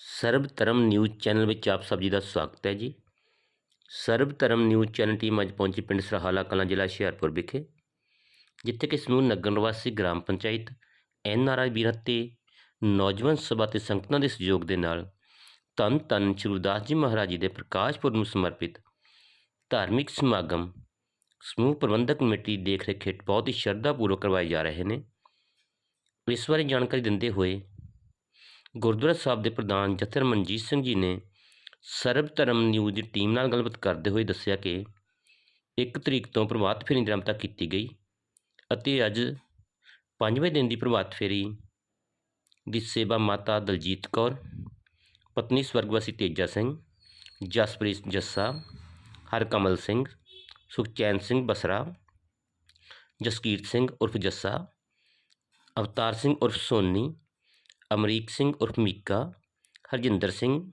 ਸਰਬ ਧਰਮ news channel ਵਿੱਚ ਆਪ ਸਭ ਜੀ ਦਾ ਸਵਾਗਤ ਹੈ ਜੀ। ਸਰਬ ਧਰਮ ਨਿਊਜ਼ ਚੈਨਲ ਟੀਮ ਅੱਜ ਪਹੁੰਚੀ ਪਿੰਡ ਸਰਹਾਲਾ ਕਲਾਂ ਜ਼ਿਲ੍ਹਾ ਹੁਸ਼ਿਆਰਪੁਰ ਵਿਖੇ, ਜਿੱਥੇ ਕਿ ਸਮੂਹ ਨਗਰ ਨਿਵਾਸੀ ਗ੍ਰਾਮ ਪੰਚਾਇਤ, ਐਨ ਆਰ ਆਈ ਵੀਰਾਂ ਤੇ ਨੌਜਵਾਨ ਸਭਾ ਤੇ ਸੰਗਤਾਂ ਦੇ ਸਹਿਯੋਗ ਦੇ ਨਾਲ ਧੰਨ ਧੰਨ ਸ਼੍ਰੀ ਗੁਰਦਾਸ ਜੀ ਮਹਾਰਾਜ ਜੀ ਦੇ ਪ੍ਰਕਾਸ਼ ਪੁਰਬ ਨੂੰ ਸਮਰਪਿਤ ਧਾਰਮਿਕ ਸਮਾਗਮ ਸਮੂਹ ਪ੍ਰਬੰਧਕ ਕਮੇਟੀ ਦੀ ਦੇਖ ਰੇਖ ਹੇਠ ਬਹੁਤ ਹੀ ਸ਼ਰਧਾਪੂਰਵਕ ਕਰਵਾਏ ਜਾ ਰਹੇ ਨੇ। ਇਸ ਬਾਰੇ ਜਾਣਕਾਰੀ ਦਿੰਦੇ ਹੋਏ ਗੁਰਦੁਆਰਾ ਸਾਹਿਬ ਦੇ ਪ੍ਰਧਾਨ ਜਥਰ ਮਨਜੀਤ ਸਿੰਘ ਜੀ ਨੇ ਸਰਬ ਧਰਮ ਨਿਊਜ਼ ਦੀ ਟੀਮ ਨਾਲ ਗੱਲਬਾਤ ਕਰਦੇ ਹੋਏ ਦੱਸਿਆ ਕਿ ਇੱਕ ਤਰੀਕ ਤੋਂ ਪ੍ਰਭਾਤ ਫੇਰੀ ਨਿਰਮਤਾ ਕੀਤੀ ਗਈ ਅਤੇ ਅੱਜ ਪੰਜਵੇਂ ਦਿਨ ਦੀ ਪ੍ਰਭਾਤ ਫੇਰੀ ਦੀ ਸੇਵਾ ਮਾਤਾ ਦਲਜੀਤ ਕੌਰ, ਪਤਨੀ ਸਵਰਗਵਾਸੀ ਤੇਜਾ ਸਿੰਘ, ਜਸਪ੍ਰੀਤ ਜੱਸਾ, ਹਰਕਮਲ ਸਿੰਘ, ਸੁਖਚੈਨ ਸਿੰਘ ਬਸਰਾ, ਜਸਕੀਰਤ ਸਿੰਘ ਉਰਫ ਜੱਸਾ, ਅਵਤਾਰ ਸਿੰਘ ਉਰਫ ਸੋਨੀ ਅਮਰੀਕ ਸਿੰਘ ਉਰਫ ਮੀਕਾ, ਹਰਜਿੰਦਰ ਸਿੰਘ,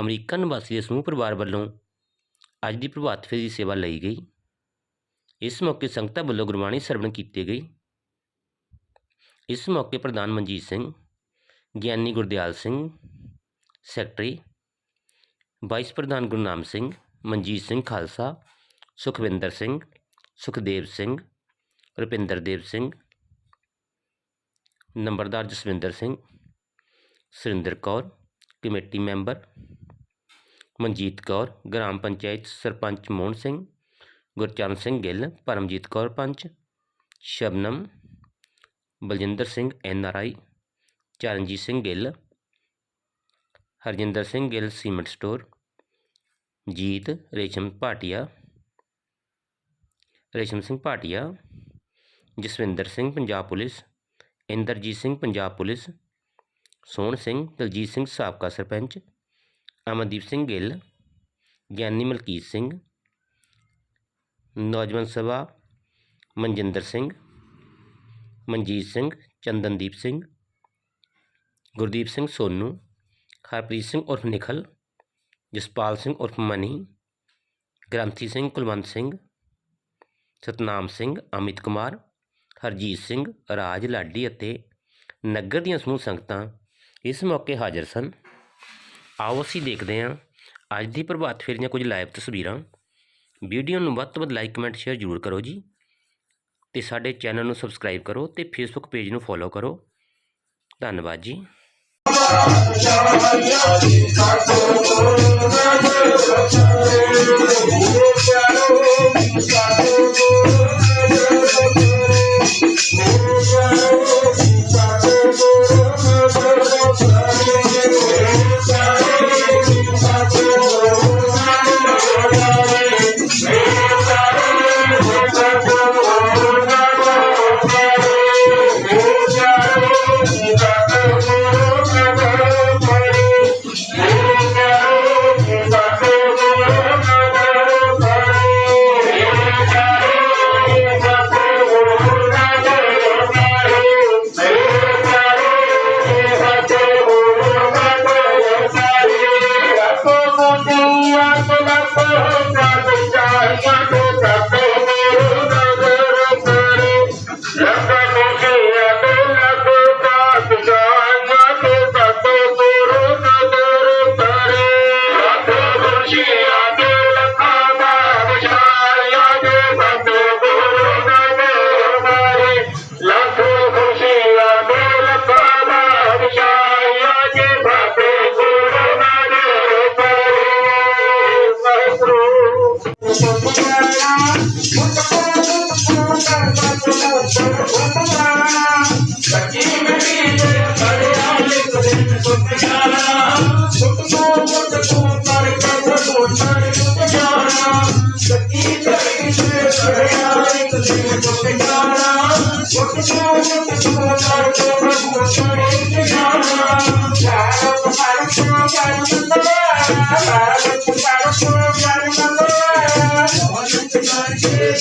ਅਮਰੀਕਾ ਨਿਵਾਸੀ ਦੇ ਸਮੂਹ ਪਰਿਵਾਰ ਵੱਲੋਂ ਅੱਜ ਦੀ ਪ੍ਰਭਾਤ ਫੇਰੀ ਦੀ ਸੇਵਾ ਲਈ ਗਈ। ਇਸ ਮੌਕੇ ਸੰਗਤਾਂ ਵੱਲੋਂ ਗੁਰਬਾਣੀ ਸਰਵਣ ਕੀਤੀ ਗਈ। ਇਸ ਮੌਕੇ ਪ੍ਰਧਾਨ ਮਨਜੀਤ ਸਿੰਘ, ਗਿਆਨੀ ਗੁਰਦਿਆਲ ਸਿੰਘ, ਸੈਕਟਰੀ, ਵਾਈਸ ਪ੍ਰਧਾਨ ਗੁਰਨਾਮ ਸਿੰਘ, ਮਨਜੀਤ ਸਿੰਘ ਖਾਲਸਾ, ਸੁਖਵਿੰਦਰ ਸਿੰਘ, ਸੁਖਦੇਵ ਸਿੰਘ, ਰੁਪਿੰਦਰ ਦੇਵ ਸਿੰਘ, ਨੰਬਰਦਾਰ Jaswinder Singh Surinder Kaur committee member Manjit Kaur gram panchayat sarpanch Mohan Singh Gurcharan Singh Gill Paramjit Kaur panch Shabnam Baljinder Singh N R I Charanjit Singh Gill Harjinder Singh Gill cement store Jeet Resham Bhatia Resham Singh Bhatia Jaswinder Singh Punjab police Inderjit Singh Punjab police Sohan Singh, Daljit Singh, ਸਾਬਕਾ ਸਰਪੰਚ, ਅਮਨਦੀਪ ਸਿੰਘ ਗਿੱਲ, ਗਿਆਨੀ ਮਲਕੀਤ ਸਿੰਘ, ਨੌਜਵਾਨ ਸਭਾ, ਮਨਜਿੰਦਰ ਸਿੰਘ, ਮਨਜੀਤ ਸਿੰਘ, ਚੰਦਨਦੀਪ ਸਿੰਘ, ਗੁਰਦੀਪ ਸਿੰਘ ਸੋਨੂ, ਹਰਪ੍ਰੀਤ ਸਿੰਘ ਉਰਫ ਨਿਖਲ, ਜਸਪਾਲ ਸਿੰਘ ਉਰਫ money, ਗ੍ਰੰਥੀ ਸਿੰਘ ਕੁਲਵੰਤ ਸਿੰਘ, ਸਤਨਾਮ ਸਿੰਘ, ਅਮਿਤ ਕੁਮਾਰ, ਹਰਜੀਤ ਸਿੰਘ, ਰਾਜ ਲਾਡੀ ਅਤੇ ਨਗਰ ਦੀਆਂ ਸਮੂਹ ਸੰਗਤਾਂ ਇਸ ਮੌਕੇ ਹਾਜ਼ਰ ਸਨ। ਆਓ ਅਸੀਂ ਦੇਖਦੇ ਹਾਂ ਅੱਜ ਦੀ ਪ੍ਰਭਾਤ ਫੇਰੀ ਦੀਆਂ ਕੁਝ ਲਾਈਵ ਤਸਵੀਰਾਂ। ਵੀਡੀਓ ਨੂੰ ਵੱਧ ਤੋਂ ਵੱਧ ਲਾਈਕ, ਕਮੈਂਟ, ਸ਼ੇਅਰ ਜ਼ਰੂਰ ਕਰੋ ਜੀ। ਤੇ ਸਾਡੇ ਚੈਨਲ ਨੂੰ ਸਬਸਕ੍ਰਾਈਬ ਕਰੋ ਤੇ ਫੇਸਬੁੱਕ ਪੇਜ ਨੂੰ ਫੋਲੋ ਕਰੋ। ਧੰਨਵਾਦ ਜੀ। Thank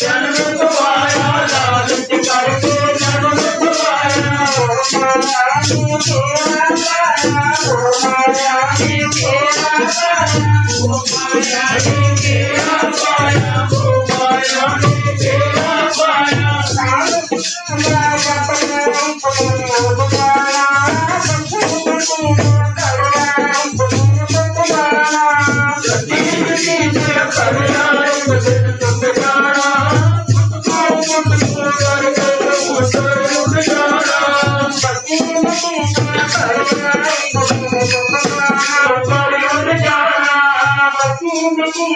जन्म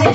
I'm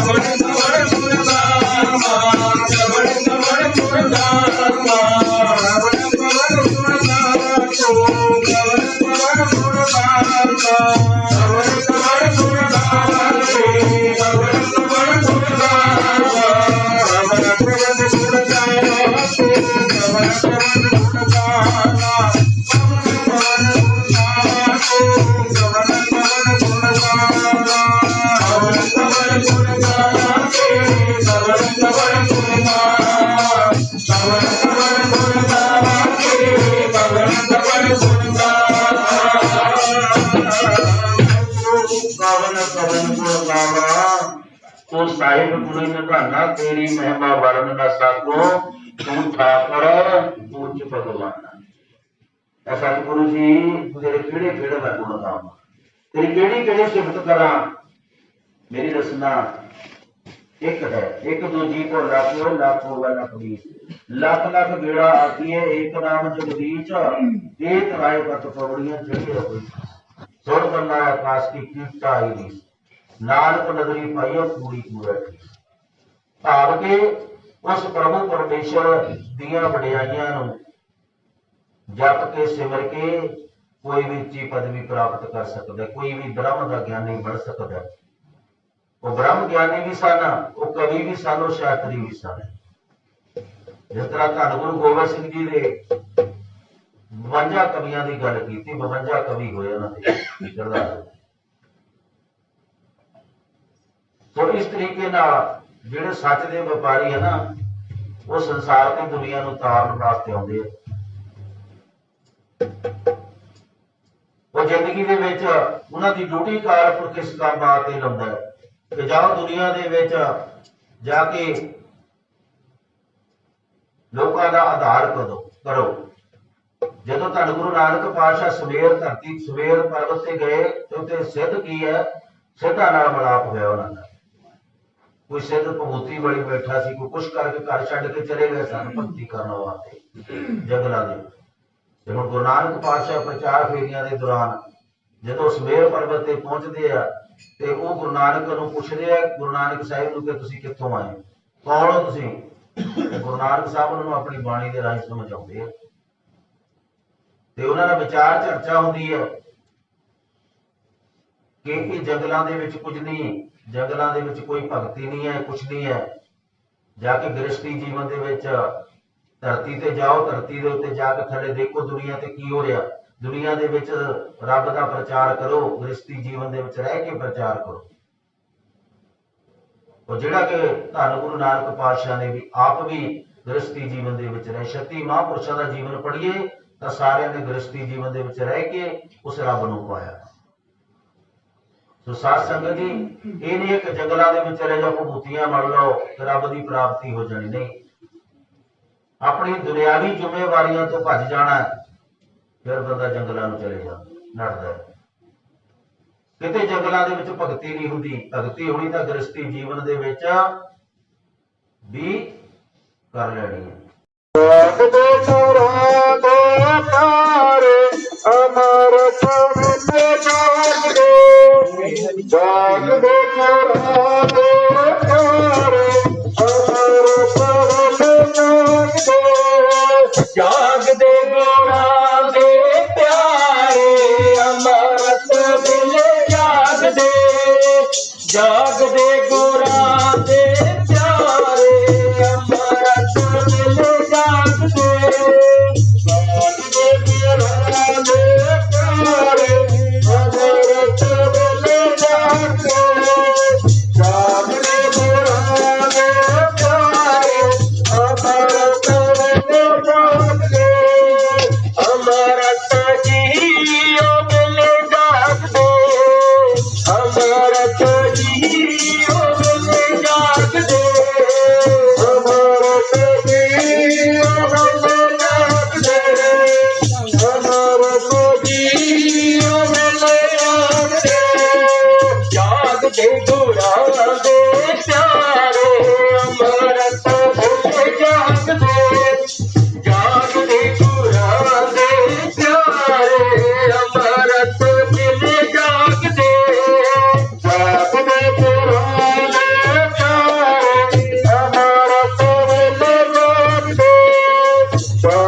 ਕਵਨ ਕਵਨ ਗੁਣ ਗਾਵਾਂ ਤੂੰ ਸਾਹਿਬ ਗੁਣੀ ਨਿਭਾਣਾ ਤੇਰੀ ਮਹਿਮਾ ਵਰਨ ਨਾ ਸਾਕੋ ਤੂੰ ਠਾਕਰ ਉੱਚ ਭਗਵਾਨ ਐ ਸਤਿਗੁਰੂ ਜੀ ਤੇਰੇ ਕਿਹੜੇ ਕਿਹੜੇ ਮੈਂ ਗੁਣ ਗਾਵਾਂ ਤੇਰੀ ਕਿਹੜੀ ਕਿਹੜੀ ਸਿਫਤ ਕਰਾਂ ਮੇਰੀ ਰਸਨਾ ਇੱਕ ਹੈ ਇੱਕ ਦੂਜੀ ਕੋ ਲੱਖ ਲੱਖ ਹੋਵੇ ਲੱਖ ਲੱਖ ਲੱਖ ਗੇੜਾ ਆਖੀਏ ਏਕ ਨਾਮ ਜਗਦੀਸ਼ ਇਹ ਤਰਾਏ ਪਤ ਪਵੜੀਆਂ ਚੜੀ ਹੋਈ ਸੁਰ ਬੰਨਾ ਆਕਾਸ਼ ਕੀ ਕੀਟਾ ਆਈ ਦੀ ਨਾਨਕ ਨਗਰੀ ਪਾਈਓ ਪੂਰੀ ਪੂਰਤੀ ਭਾਵ ਕੇ ਉਸ ਪ੍ਰਭੂ ਪਰਮੇਸ਼ਰ ਦੀਆਂ ਵਡਿਆਈਆਂ ਨੂੰ ਜਪ ਕੇ, ਸਿਮਰ ਕੇ ਕੋਈ ਵੀ ਉੱਚੀ ਪਦਵੀ ਪ੍ਰਾਪਤ ਕਰ ਸਕਦਾ, ਕੋਈ ਵੀ ਬ੍ਰਹਮ ਦਾ ਗਿਆਨੀ ਬਣ ਸਕਦਾ। ਉਹ ਬ੍ਰਹਮ ਗਿਆਨੀ ਵੀ ਸਨ, ਉਹ ਕਵੀ ਵੀ ਸਨ, ਉਹ ਸ਼ਾਸਤਰੀ ਵੀ ਸਨ। ਜਿਸ ਤਰ੍ਹਾਂ ਧੰਨ ਗੁਰੂ ਗੋਬਿੰਦ ਸਿੰਘ ਜੀ ਦੇ 52 ਕਵੀਆਂ ਦੀ ਗੱਲ ਕੀਤੀ 52 ਕਵੀ ਹੋਏ ਉਹਨਾਂ ਦੇ ਕਿਰਦਾਰ ਸੋ ਇਸ ਤਰੀਕੇ ਨਾਲ ਜਿਹੜੇ ਸੱਚ ਦੇ ਵਪਾਰੀ ਹੈ ਨਾ, ਉਹ ਸੰਸਾਰ ਦੀ ਦੁਨੀਆ ਨੂੰ ਤਾਰਨ ਵਾਸਤੇ ਆਉਂਦੇ ਆ। ਉਹ ਜ਼ਿੰਦਗੀ ਦੇ ਵਿੱਚ ਉਹਨਾਂ ਦੀ ਡਿਊਟੀ ਕਾਰਪੁਰ ਕਿਸ ਕੰਮ ਵਾਸਤੇ ਲਾਉਂਦਾ ਹੈ ਕਿ ਜਾਓ ਦੁਨੀਆ ਦੇ ਵਿੱਚ ਜਾ ਕੇ ਲੋਕਾਂ ਦਾ ਆਧਾਰ ਕਰੋ ਕਰੋ। ਜਦੋਂ ਧੰਨ ਗੁਰੂ ਨਾਨਕ ਪਾਤਸ਼ਾਹ ਸਵੇਰ ਧਰਤੀ ਸਵੇਰ ਪਰਬਤ ਤੇ ਗਏ ਤੇ ਉੱਥੇ ਸਿੱਧ ਕੀ ਹੈ? ਸਿੱਧਾ ਨਾਲ ਮਲਾਪ ਹੋਇਆ ਉਹਨਾਂ ਦਾ। ਕੋਈ ਸਿੱਧ ਭਗੂਤੀ ਵਾਲੀ ਬੈਠਾ ਸੀ, ਕੋਈ ਕੁਛ ਕਰਕੇ ਘਰ ਛੱਡ ਕੇ ਚਲੇ ਗਏ ਸਨ ਭਗਤੀ ਕਰਨ ਵਾਸਤੇ, ਜੰਗਲਾਂ ਦੇ ਤੇ ਗੁਰੂ ਨਾਨਕ ਪਾਤਸ਼ਾਹ ਪ੍ਰਚਾਰ ਫੇਰੀਆਂ ਦੇ ਦੌਰਾਨ ਜਦੋਂ ਸਵੇਰ ਪਰਬਤ ਤੇ ਪਹੁੰਚਦੇ ਆ, ਤੇ ਉਹ ਗੁਰੂ ਨਾਨਕ ਨੂੰ ਪੁੱਛਦੇ ਆ, ਗੁਰੂ ਨਾਨਕ ਸਾਹਿਬ ਨੂੰ ਕਿ ਤੁਸੀਂ ਕਿੱਥੋਂ ਆਏ? ਕੌਣ ਹੋ ਤੁਸੀਂ? ਗੁਰੂ ਨਾਨਕ ਸਾਹਿਬ ਉਹਨਾਂ ਨੂੰ ਆਪਣੀ ਬਾਣੀ ਦੇ ਰਾਹੀਂ ਸਮਝਾਉਂਦੇ ਆ। ਤੇ ਉਹਨਾਂ ਦਾ ਵਿਚਾਰ ਚਰਚਾ ਹੁੰਦੀ ਹੈ ਕਿ ਇਹ ਜੰਗਲਾਂ ਦੇ ਵਿੱਚ ਕੁਝ ਨਹੀਂ, ਜੰਗਲਾਂ ਦੇ ਵਿੱਚ ਕੋਈ ਭਗਤੀ ਨਹੀਂ ਹੈ ਕੁਝ ਨਹੀਂ ਹੈ। ਜਾ ਕੇ ਗ੍ਰਸਤੀ ਜੀਵਨ ਦੇ ਵਿੱਚ ਧਰਤੀ ਤੇ ਜਾਓ, ਧਰਤੀ ਦੇ ਉੱਤੇ ਜਾ ਕੇ ਥੱਲੇ ਦੇਖੋ ਦੁਨੀਆ ਤੇ ਕੀ ਹੋ ਰਿਹਾ। ਦੁਨੀਆ ਦੇ ਵਿੱਚ ਰੱਬ ਦਾ ਪ੍ਰਚਾਰ ਕਰੋ ਗ੍ਰਸਤੀ ਜੀਵਨ ਦੇ ਵਿੱਚ ਰਹਿ ਕੇ ਪ੍ਰਚਾਰ ਕਰੋ। ਉਹ ਜਿਹੜਾ ਕਿ ਧੰਨ ਗੁਰੂ ਨਾਨਕ ਪਾਤਸ਼ਾਹ ਨੇ ਵੀ, ਆਪ ਵੀ ਗ੍ਰਸਤੀ ਜੀਵਨ ਦੇ ਵਿੱਚ ਰਹੇ। ਛੱਤੀ ਮਹਾਂਪੁਰਸ਼ਾਂ ਦਾ ਜੀਵਨ ਪੜ੍ਹੀਏ ਤਾਂ ਸਾਰਿਆਂ ਨੇ ਗ੍ਰਸਤੀ ਜੀਵਨ ਦੇ ਵਿੱਚ ਰਹਿ ਕੇ ਉਸ ਰੱਬ ਨੂੰ ਪਾਇਆ। ਸੋ ਸਾਧ ਸੰਗਤ ਜੀ, ਇਹ ਨਹੀਂ ਇੱਕ ਜੰਗਲਾਂ ਦੇ ਵਿੱਚ ਚਲੇ ਜਾਓ, ਭੂਤੀਆਂ ਮੰਨ ਲਓ ਤੇ ਰੱਬ ਦੀ ਪ੍ਰਾਪਤੀ ਹੋ ਜਾਣੀ ਨਹੀਂ। ਆਪਣੀ ਦੁਨਿਆਵੀ ਜ਼ਿੰਮੇਵਾਰੀਆਂ ਤੋਂ ਭੱਜ ਜਾਣਾ ਫਿਰ ਬੰਦਾ ਜੰਗਲਾਂ ਨੂੰ ਚਲੇ ਜਾਂਦਾ, ਨੱਠਦਾ ਕਿਤੇ ਜੰਗਲਾਂ ਦੇ ਵਿੱਚ ਭਗਤੀ ਨਹੀਂ ਹੁੰਦੀ, ਭਗਤੀ ਹੋਣੀ ਤਾਂ ਗ੍ਰਸਤੀ ਜੀਵਨ ਦੇ ਵਿੱਚ ਵੀ ਕਰ ਲੈਣੀ ਹੈ। ਦੇ ਸੁਰਾਂ ਦੇ ਤਾਰੇ ਅਮਰ ਸਭੇ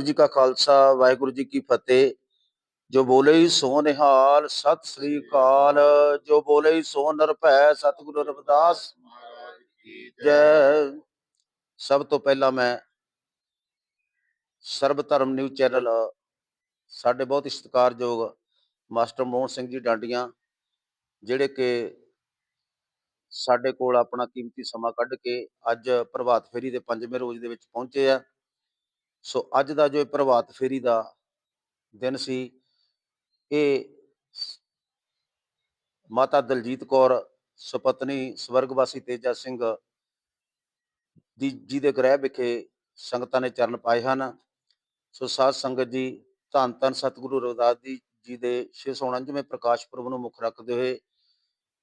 ਵਾਹਿਗੁਰੂ ਜੀ ਕਾ ਖਾਲਸਾ, ਵਾਹਿਗੁਰੂ ਜੀ ਕੀ ਫਤਿਹ। ਜੋ ਬੋਲੇ ਸੋ ਨਿਹਾਲ, ਸਤਿ ਸ੍ਰੀ ਅਕਾਲ। ਜੋ ਬੋਲੇ ਸੋ ਨਿਰਭੈ, ਸਤਿਗੁਰੂ ਰਵਿਦਾਸ ਜੈ। ਸਭ ਤੋਂ ਪਹਿਲਾਂ ਮੈਂ ਸਰਬ ਧਰਮ ਨਿਊਜ਼ ਚੈਨਲ, ਸਾਡੇ ਬਹੁਤ ਹੀ ਸਤਿਕਾਰਯੋਗ ਮਾਸਟਰ ਮੋਹਨ ਸਿੰਘ ਜੀ ਡਾਂਡੀਆਂ, ਜਿਹੜੇ ਕਿ ਸਾਡੇ ਕੋਲ ਆਪਣਾ ਕੀਮਤੀ ਸਮਾਂ ਕੱਢ ਕੇ ਅੱਜ ਪ੍ਰਭਾਤ ਫੇਰੀ ਦੇ ਪੰਜਵੇਂ ਰੋਜ਼ ਦੇ ਵਿੱਚ ਪਹੁੰਚੇ ਆ। ਸੋ ਅੱਜ ਦਾ ਜੋ ਇਹ ਪ੍ਰਭਾਤ ਫੇਰੀ ਦਾ ਦਿਨ ਸੀ, ਇਹ ਮਾਤਾ ਦਲਜੀਤ ਕੌਰ, ਸੁਪਤਨੀ ਸਵਰਗਵਾਸੀ ਤੇਜਾ ਸਿੰਘ ਦੀ ਜੀ ਦੇ ਗ੍ਰਹਿ ਵਿਖੇ ਸੰਗਤਾਂ ਨੇ ਚਰਨ ਪਾਏ ਹਨ। ਸੋ ਸਾਧ ਸੰਗਤ ਜੀ, ਧੰਨ ਧੰਨ ਸਤਿਗੁਰੂ ਰਵਿਦਾਸ ਜੀ ਜੀ ਦੇ 649ਵੇਂ ਪ੍ਰਕਾਸ਼ ਪੁਰਬ ਨੂੰ ਮੁੱਖ ਰੱਖਦੇ ਹੋਏ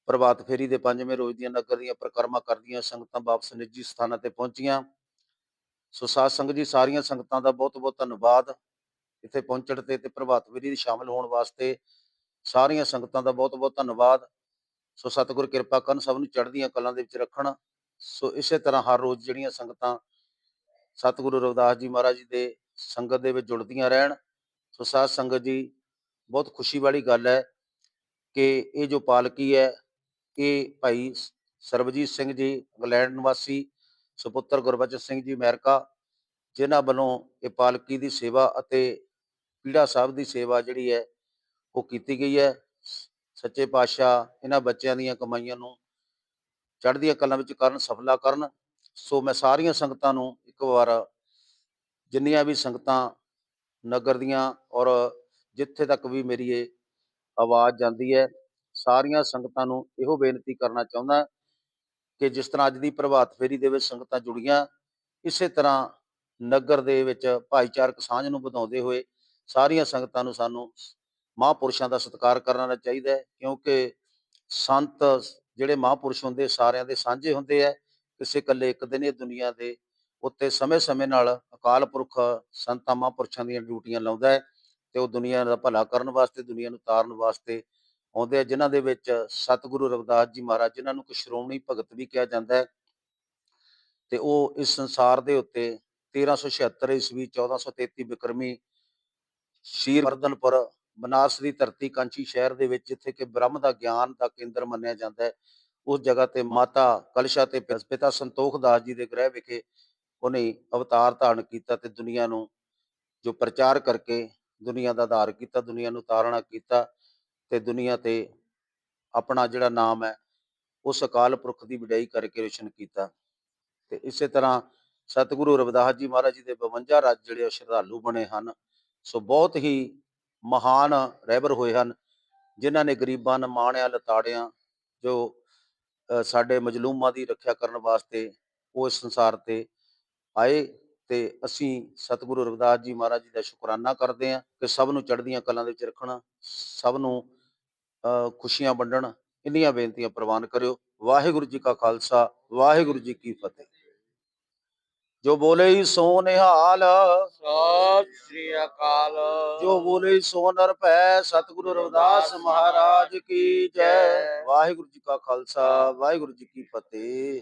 ਪ੍ਰਭਾਤ ਫੇਰੀ ਦੇ ਪੰਜਵੇਂ ਰੋਜ਼ ਦੀਆਂ ਨਗਰ ਦੀਆਂ ਪ੍ਰਕਰਮਾ ਕਰਦੀਆਂ ਸੰਗਤਾਂ ਵਾਪਸ ਨਿੱਜੀ ਸਥਾਨਾਂ ਤੇ ਪਹੁੰਚੀਆਂ। ਸੋ ਸਾਧ ਸੰਗਤ ਜੀ, ਸਾਰੀਆਂ ਸੰਗਤਾਂ ਦਾ ਬਹੁਤ ਬਹੁਤ ਧੰਨਵਾਦ। ਇੱਥੇ ਪਹੁੰਚਣ ਤੇ ਤੇ ਪ੍ਰਭਾਤ ਫੇਰੀ ਵਿੱਚ ਸ਼ਾਮਲ ਹੋਣ ਵਾਸਤੇ ਸਾਰੀਆਂ ਸੰਗਤਾਂ ਦਾ ਬਹੁਤ ਬਹੁਤ ਧੰਨਵਾਦ। ਸੋ ਸਤਿਗੁਰ ਕਿਰਪਾ ਕਰਨ ਸਭ ਨੂੰ ਚੜ੍ਹਦੀਆਂ ਕਲਾਂ ਦੇ ਵਿੱਚ ਰੱਖਣ। ਸੋ ਇਸੇ ਤਰ੍ਹਾਂ ਹਰ ਰੋਜ਼ ਜਿਹੜੀਆਂ ਸੰਗਤਾਂ ਸਤਿਗੁਰੂ ਰਵਿਦਾਸ ਜੀ ਮਹਾਰਾਜ ਜੀ ਦੇ ਸੰਗਤ ਦੇ ਵਿੱਚ ਜੁੜਦੀਆਂ ਰਹਿਣ। ਸੋ ਸਾਧ ਸੰਗਤ ਜੀ, ਬਹੁਤ ਖੁਸ਼ੀ ਵਾਲੀ ਗੱਲ ਹੈ ਕਿ ਇਹ ਜੋ ਪਾਲਕੀ ਹੈ, ਇਹ ਭਾਈ ਸ- ਸਰਬਜੀਤ ਸਿੰਘ ਜੀ, ਇੰਗਲੈਂਡ ਨਿਵਾਸੀ ਸੁਪੁੱਤਰ ਗੁਰਬਚਨ ਸਿੰਘ ਜੀ ਅਮਰੀਕਾ, ਜਿਨ੍ਹਾਂ ਵੱਲੋਂ ਇਹ ਪਾਲਕੀ ਦੀ ਸੇਵਾ ਅਤੇ ਪੀੜਾ ਸਾਹਿਬ ਦੀ ਸੇਵਾ ਜਿਹੜੀ ਹੈ, ਉਹ ਕੀਤੀ ਗਈ ਹੈ। ਸੱਚੇ ਪਾਤਸ਼ਾਹ ਇਹਨਾਂ ਬੱਚਿਆਂ ਦੀਆਂ ਕਮਾਈਆਂ ਨੂੰ ਚੜ੍ਹਦੀਆਂ ਕਲਾਂ ਵਿੱਚ ਕਰਨ, ਸਫਲਾ ਕਰਨ। ਸੋ ਮੈਂ ਸਾਰੀਆਂ ਸੰਗਤਾਂ ਨੂੰ ਇੱਕ ਵਾਰ, ਜਿੰਨੀਆਂ ਵੀ ਸੰਗਤਾਂ ਨਗਰ ਦੀਆਂ ਔਰ ਜਿੱਥੇ ਤੱਕ ਵੀ ਮੇਰੀ ਇਹ ਆਵਾਜ਼ ਜਾਂਦੀ ਹੈ, ਸਾਰੀਆਂ ਸੰਗਤਾਂ ਨੂੰ ਇਹੋ ਬੇਨਤੀ ਕਰਨਾ ਚਾਹੁੰਦਾ ਕਿ ਜਿਸ ਤਰ੍ਹਾਂ ਅੱਜ ਦੀ ਪ੍ਰਭਾਤ ਫੇਰੀ ਦੇ ਵਿੱਚ ਸੰਗਤਾਂ ਜੁੜੀਆਂ ਇਸੇ ਤਰ੍ਹਾਂ ਨਗਰ ਦੇ ਵਿੱਚ ਭਾਈਚਾਰਕ ਸਾਂਝ ਨੂੰ ਵਧਾਉਂਦੇ ਹੋਏ ਸਾਰੀਆਂ ਸੰਗਤਾਂ ਨੂੰ ਸਾਨੂੰ ਮਹਾਂਪੁਰਸ਼ਾਂ ਦਾ ਸਤਿਕਾਰ ਕਰਨਾ ਚਾਹੀਦਾ ਹੈ, ਕਿਉਂਕਿ ਸੰਤ ਜਿਹੜੇ ਮਹਾਂਪੁਰਸ਼ ਹੁੰਦੇ ਸਾਰਿਆਂ ਦੇ ਸਾਂਝੇ ਹੁੰਦੇ ਆ, ਕਿਸੇ ਇਕੱਲੇ ਇੱਕ ਦਿਨ ਇਹ ਦੁਨੀਆ ਦੇ ਉੱਤੇ ਸਮੇਂ-ਸਮੇਂ ਨਾਲ ਅਕਾਲ ਪੁਰਖ ਸੰਤਾਂ ਮਹਾਂਪੁਰਸ਼ਾਂ ਦੀਆਂ ਡਿਊਟੀਆਂ ਲਾਉਂਦਾ ਹੈ ਤੇ ਉਹ ਦੁਨੀਆ ਦਾ ਭਲਾ ਕਰਨ ਵਾਸਤੇ, ਦੁਨੀਆ ਨੂੰ ਤਾਰਨ ਵਾਸਤੇ ਆਉਂਦੇ ਆ, ਜਿਨ੍ਹਾਂ ਦੇ ਵਿੱਚ ਸਤਿਗੁਰੂ ਰਵਿਦਾਸ ਜੀ ਮਹਾਰਾਜ, ਜਿਨ੍ਹਾਂ ਨੂੰ ਕਿ ਸ਼੍ਰੋਮਣੀ ਭਗਤ ਵੀ ਕਿਹਾ ਜਾਂਦਾ ਹੈ ਤੇ ਉਹ ਇਸ ਸੰਸਾਰ ਦੇ ਉੱਤੇ 1376 ਈਸਵੀ 1433 ਬਿਕਰਮੀ ਸ਼ੀਰ ਵਰਦਨਪੁਰ ਬਨਾਰਸ ਦੀ ਧਰਤੀ ਕਾਂਚੀ ਸ਼ਹਿਰ ਦੇ ਵਿੱਚ, ਜਿੱਥੇ ਕਿ ਬ੍ਰਹਮ ਦਾ ਗਿਆਨ ਦਾ ਕੇਂਦਰ ਮੰਨਿਆ ਜਾਂਦਾ ਹੈ, ਉਸ ਜਗ੍ਹਾ ਤੇ ਮਾਤਾ ਕਲਸ਼ਾ ਤੇ ਪਿਤਾ ਸੰਤੋਖ ਦਾਸ ਜੀ ਦੇ ਗ੍ਰਹਿ ਵਿਖੇ ਉਹਨੇ ਅਵਤਾਰ ਧਾਰਨ ਕੀਤਾ ਤੇ ਦੁਨੀਆ ਨੂੰ ਜੋ ਪ੍ਰਚਾਰ ਕਰਕੇ ਦੁਨੀਆ ਦਾ ਆਧਾਰ ਕੀਤਾ, ਦੁਨੀਆ ਨੂੰ ਤਾਰਣਾ ਕੀਤਾ ਤੇ ਦੁਨੀਆ ਤੇ ਆਪਣਾ ਜਿਹੜਾ ਨਾਮ ਹੈ, ਉਸ ਅਕਾਲ ਪੁਰਖ ਦੀ ਵਿਡਾਈ ਕਰਕੇ ਰੋਸ਼ਨ ਕੀਤਾ। ਤੇ ਇਸੇ ਤਰ੍ਹਾਂ ਸਤਿਗੁਰੂ ਰਵਿਦਾਸ ਜੀ ਮਹਾਰਾਜ ਜੀ ਦੇ 52 ਰਾਜ ਜਿਹੜੇ ਉਹ ਸ਼ਰਧਾਲੂ ਬਣੇ ਹਨ। ਸੋ ਬਹੁਤ ਹੀ ਮਹਾਨ ਰਹਿਬਰ ਹੋਏ ਹਨ, ਜਿਨ੍ਹਾਂ ਨੇ ਗਰੀਬਾਂ ਨੂੰ ਮਾਣਿਆ ਲਤਾੜਿਆਂ ਜੋ ਸਾਡੇ ਮਜਲੂਮਾਂ ਦੀ ਰੱਖਿਆ ਕਰਨ ਵਾਸਤੇ ਉਹ ਇਸ ਸੰਸਾਰ ਤੇ ਆਏ ਤੇ ਅਸੀਂ ਸਤਿਗੁਰੂ ਰਵਿਦਾਸ ਜੀ ਮਹਾਰਾਜ ਜੀ ਦਾ ਸ਼ੁਕਰਾਨਾ ਕਰਦੇ ਹਾਂ ਕਿ ਸਭ ਨੂੰ ਚੜ੍ਹਦੀਆਂ ਕਲਾਂ ਦੇ ਵਿੱਚ ਰੱਖਣਾ, ਸਭ ਨੂੰ ਖੁਸ਼ੀਆਂ ਵੰਡਣ ਇੰਨੀਆਂ ਬੇਨਤੀਆਂ ਪ੍ਰਵਾਨ ਕਰਿਓ। ਵਾਹਿਗੁਰੂ ਜੀ ਕਾ ਖਾਲਸਾ ਵਾਹਿਗੁਰੂ ਜੀ ਕੀ ਫਤਿਹ। ਜੋ ਬੋਲੇ ਸੋ ਨਿਹਾਲ ਸਤਿ ਸ੍ਰੀ ਅਕਾਲ। ਜੋ ਬੋਲੇ ਸੋ ਨਰਭੈ ਸਤਿਗੁਰੂ ਰਵਿਦਾਸ ਮਹਾਰਾਜ ਕੀ ਜੈ। ਵਾਹਿਗੁਰੂ ਜੀ ਕਾ ਖਾਲਸਾ ਵਾਹਿਗੁਰੂ ਜੀ ਕੀ ਫਤਿਹ।